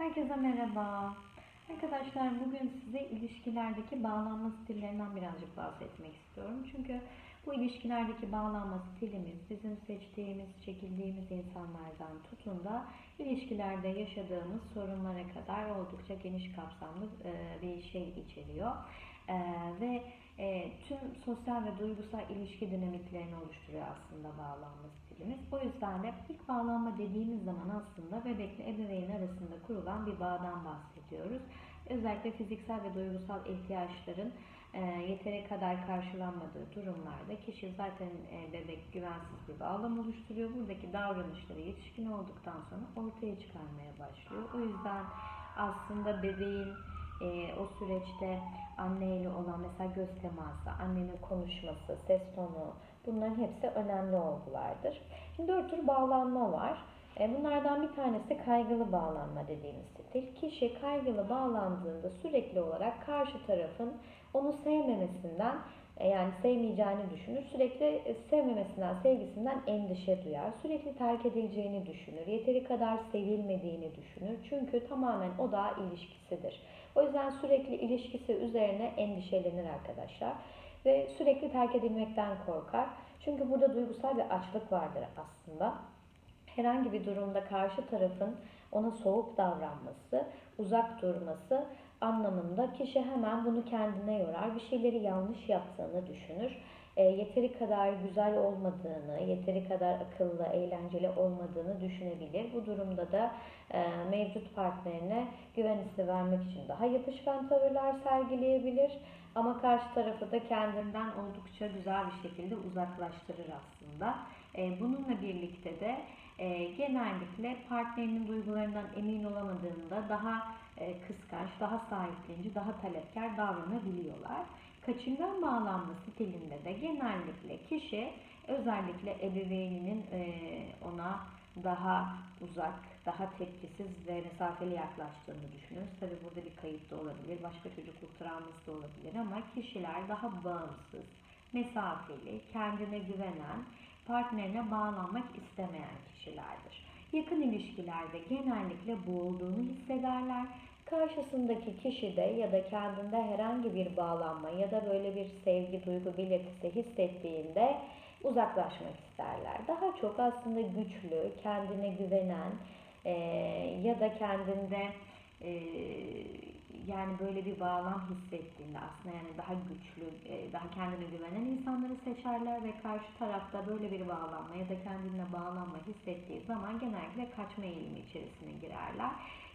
Herkese merhaba. Arkadaşlar bugün size ilişkilerdeki bağlanma stillerinden birazcık bahsetmek istiyorum. Çünkü bu ilişkilerdeki bağlanma stilimiz bizim seçtiğimiz, çekildiğimiz insanlardan tutun da ilişkilerde yaşadığımız sorunlara kadar oldukça geniş kapsamlı e, bir şey içeriyor. E, ve e, tüm sosyal ve duygusal ilişki dinamiklerini oluşturuyor aslında bağlanma stilimiz. O yüzden de ilk bağlanma dediğimiz zaman aslında bebekle ebeveyn arasında kurulan bir bağdan bahsediyoruz. Özellikle fiziksel ve duygusal ihtiyaçların e, yeteri kadar karşılanmadığı durumlarda kişi zaten e, bebek güvensiz bir bağlam oluşturuyor. Buradaki davranışları yetişkin olduktan sonra ortaya çıkarmaya başlıyor. O yüzden aslında bebeğin e, o süreçte anneyle olan mesela göz teması, annenin konuşması, ses tonu bunların hepsi önemli olgulardır. Şimdi dört tür bağlanma var. E, bunlardan bir tanesi kaygılı bağlanma dediğimiz stil. Kişi kaygılı bağlandığında sürekli olarak karşı tarafın onu sevmemesinden e, yani sevmeyeceğini düşünür. Sürekli e, sevmemesinden, sevgisinden endişe duyar. Sürekli terk edileceğini düşünür. Yeteri kadar sevilmediğini düşünür. Çünkü tamamen o da ilişkisidir. O yüzden sürekli ilişkisi üzerine endişelenir arkadaşlar. Ve sürekli terk edilmekten korkar. Çünkü burada duygusal bir açlık vardır aslında. Herhangi bir durumda karşı tarafın ona soğuk davranması, uzak durması anlamında kişi hemen bunu kendine yorar. Bir şeyleri yanlış yaptığını düşünür. E, yeteri kadar güzel olmadığını, yeteri kadar akıllı, eğlenceli olmadığını düşünebilir. Bu durumda da e, mevcut partnerine güven hissi vermek için daha yapışkan tavırlar sergileyebilir. Ama karşı tarafı da kendinden oldukça güzel bir şekilde uzaklaştırır aslında. E, bununla birlikte de e, genellikle partnerinin duygularından emin olamadığında daha e, kıskanç, daha sahiplenici, daha talepkar davranabiliyorlar. Kaçıngan bağlanma stilinde de genellikle kişi özellikle ebeveyninin e, ona daha uzak, daha tepkisiz ve mesafeli yaklaştığını düşünürüz. Tabi burada bir kayıp da olabilir, başka çocukluk travması da olabilir ama kişiler daha bağımsız, mesafeli, kendine güvenen, partnerine bağlanmak istemeyen kişilerdir. Yakın ilişkilerde genellikle boğulduğunu hissederler. Karşısındaki kişi de ya da kendinde herhangi bir bağlanma ya da böyle bir sevgi duygu belirtisi hissettiğinde uzaklaşmak isterler. Daha çok aslında güçlü, kendine güvenen e, ya da kendinde e, yani böyle bir bağlam hissettiğinde aslında yani daha güçlü, e, daha kendine güvenen insanları seçerler ve karşı tarafta böyle bir bağlanma ya da kendine bağlanma hissettiği zaman genellikle kaçma eğilimi içerisine girerler.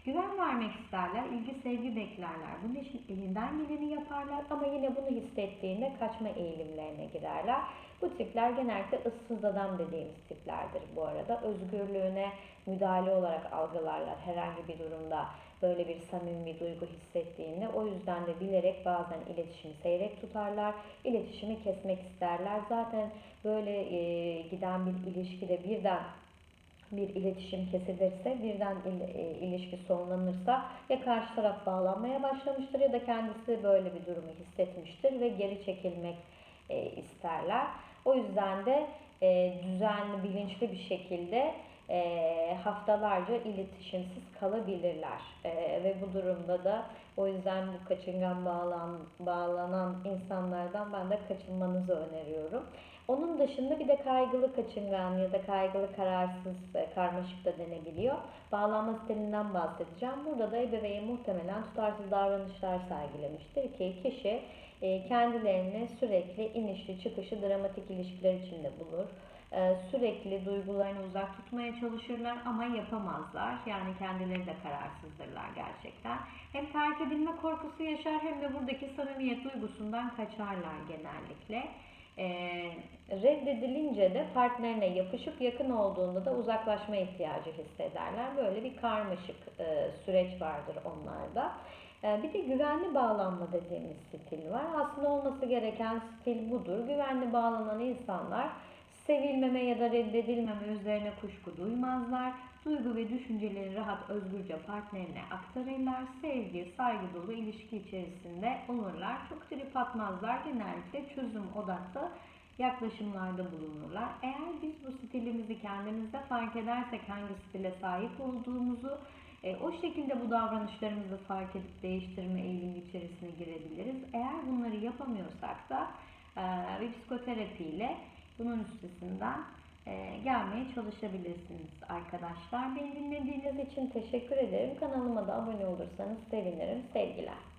Güven vermek isterler, ilgi sevgi beklerler. Bunun için elinden geleni yaparlar ama yine bunu hissettiğinde kaçma eğilimlerine girerler. Bu tipler genellikle ıssız adam dediğimiz tiplerdir bu arada. Özgürlüğüne müdahale olarak algılarlar herhangi bir durumda böyle bir samimi bir duygu hissettiğinde. O yüzden de bilerek bazen iletişimi seyrek tutarlar, iletişimi kesmek isterler. Zaten böyle e, giden bir ilişkide birden bir iletişim kesilirse, birden il, e, ilişki sonlanırsa ya karşı taraf bağlanmaya başlamıştır ya da kendisi böyle bir durumu hissetmiştir ve geri çekilmek e, isterler. O yüzden de e, düzenli, bilinçli bir şekilde e, haftalarca iletişimsiz kalabilirler. E, ve bu durumda da o yüzden bu kaçıngan bağlan, bağlanan insanlardan ben de kaçınmanızı öneriyorum. Onun dışında bir de kaygılı kaçıngan ya da kaygılı kararsız e, karmaşık da denebiliyor. Bağlanma stilinden bahsedeceğim. Burada da ebeveyn muhtemelen tutarsız davranışlar sergilemiştir ki kişi e, kendilerini sürekli inişli çıkışı dramatik ilişkiler içinde bulur. E, sürekli duygularını uzak tutmaya çalışırlar ama yapamazlar. Yani kendileri de kararsızdırlar gerçekten. Hem terk edilme korkusu yaşar hem de buradaki samimiyet duygusundan kaçarlar genellikle. E, reddedilince de partnerine yapışıp yakın olduğunda da uzaklaşma ihtiyacı hissederler. Böyle bir karmaşık e, süreç vardır onlarda. E, bir de güvenli bağlanma dediğimiz stil var. Aslında olması gereken stil budur. Güvenli bağlanan insanlar sevilmeme ya da reddedilmeme üzerine kuşku duymazlar. Duygu ve düşünceleri rahat özgürce partnerine aktarırlar. Sevgi, saygı dolu ilişki içerisinde olurlar. Çok trip atmazlar. Genellikle çözüm odaklı yaklaşımlarda bulunurlar. Eğer biz bu stilimizi kendimizde fark edersek hangi stile sahip olduğumuzu E, o şekilde bu davranışlarımızı fark edip değiştirme eğilimi içerisine girebiliriz. Eğer bunları yapamıyorsak da e, psikoterapiyle bunun üstesinden e, gelmeye çalışabilirsiniz arkadaşlar. Beni dinlediğiniz için teşekkür ederim. Kanalıma da abone olursanız sevinirim. Sevgiler.